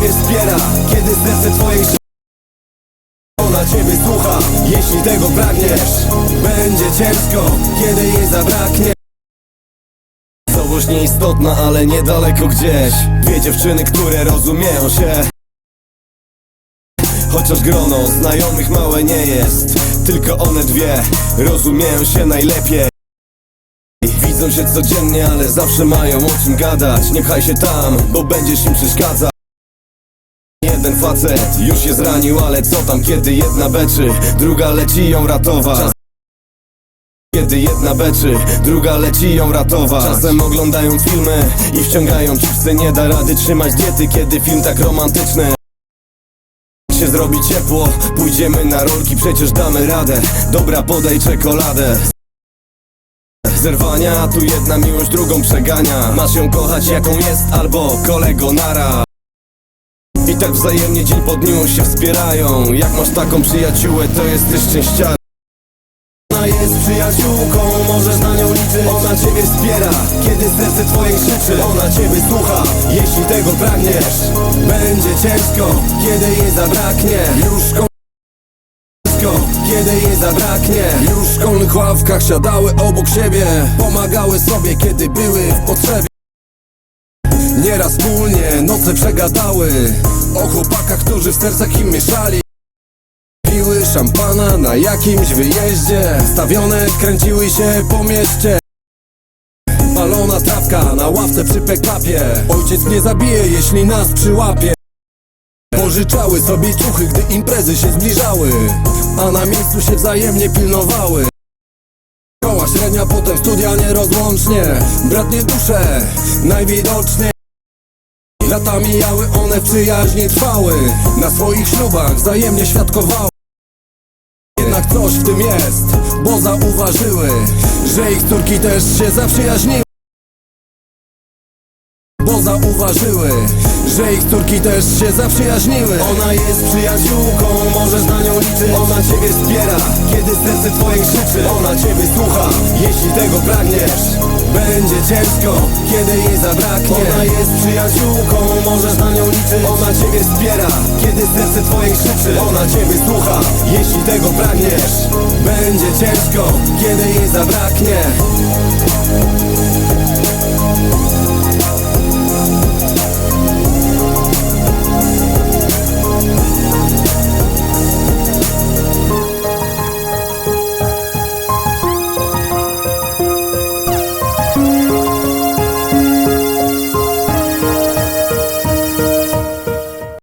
ciebie wspiera Kiedy serce twojej ona ciebie słucha Jeśli tego pragniesz. Będzie ciężko, kiedy jej zabraknie. Całość nieistotna, ale niedaleko gdzieś. Dwie dziewczyny, które rozumieją się. Chociaż grono znajomych małe nie jest Tylko one dwie rozumieją się najlepiej. Widzą się codziennie, ale zawsze mają o czym gadać. Nie pchaj się tam, bo będziesz im przeszkadzać Jeden facet. Już się zranił, ale co tam kiedy jedna beczy Druga leci ją ratować. Kiedy jedna beczy, druga leci ją ratować. Czasem oglądają filmy i wciągają chipsy Nie da rady trzymać diety, kiedy film tak romantyczny. Się zrobi ciepło, pójdziemy na rolki, przecież damy radę. Dobra, podaj czekoladę. Zerwania, tu jedna miłość drugą przegania. Masz ją kochać jaką jest, albo kolego nara I tak wzajemnie dzień po dniu się wspierają. Jak masz taką przyjaciółę, to jesteś szczęściarą ona jest przyjaciółką, możesz na nią liczyć Ona ciebie wspiera, kiedy serce twoje krzyczy. Ona ciebie słucha, jeśli tego pragniesz. Będzie ciężko, kiedy jej zabraknie. Już kiedy jej zabraknie. Już w szkolnych ławkach siadały obok siebie. Pomagały sobie, kiedy były w potrzebie Nieraz wspólnie noce przegadały O chłopakach, którzy w sercach im mieszali. Piły szampana na jakimś wyjeździe Stawione kręciły się po mieście. Palona trawka na ławce przy pekapie Ojciec mnie zabije, jeśli nas przyłapie. Pożyczały sobie ciuchy, gdy imprezy się zbliżały A na miejscu się wzajemnie pilnowały. Szkoła średnia, potem studia nierozłącznie. Bratnie dusze, najwidoczniej Lata mijały, one w przyjaźni trwały. Na swoich ślubach wzajemnie świadkowały. Jednak coś w tym jest, bo zauważyły Że ich córki też się zaprzyjaźniły. Bo zauważyły, że ich córki też się zaprzyjaźniły. Ona jest przyjaciółką, możesz na nią liczyć. Ona ciebie wspiera, kiedy serce twoje krzyczy Ona ciebie słucha, jeśli tego pragniesz Będzie ciężko, kiedy jej zabraknie. Ona jest przyjaciółką, możesz na nią liczyć. Ona ciebie wspiera, kiedy serce twoje krzyczy. Ona ciebie słucha, jeśli tego pragniesz Będzie ciężko, kiedy jej zabraknie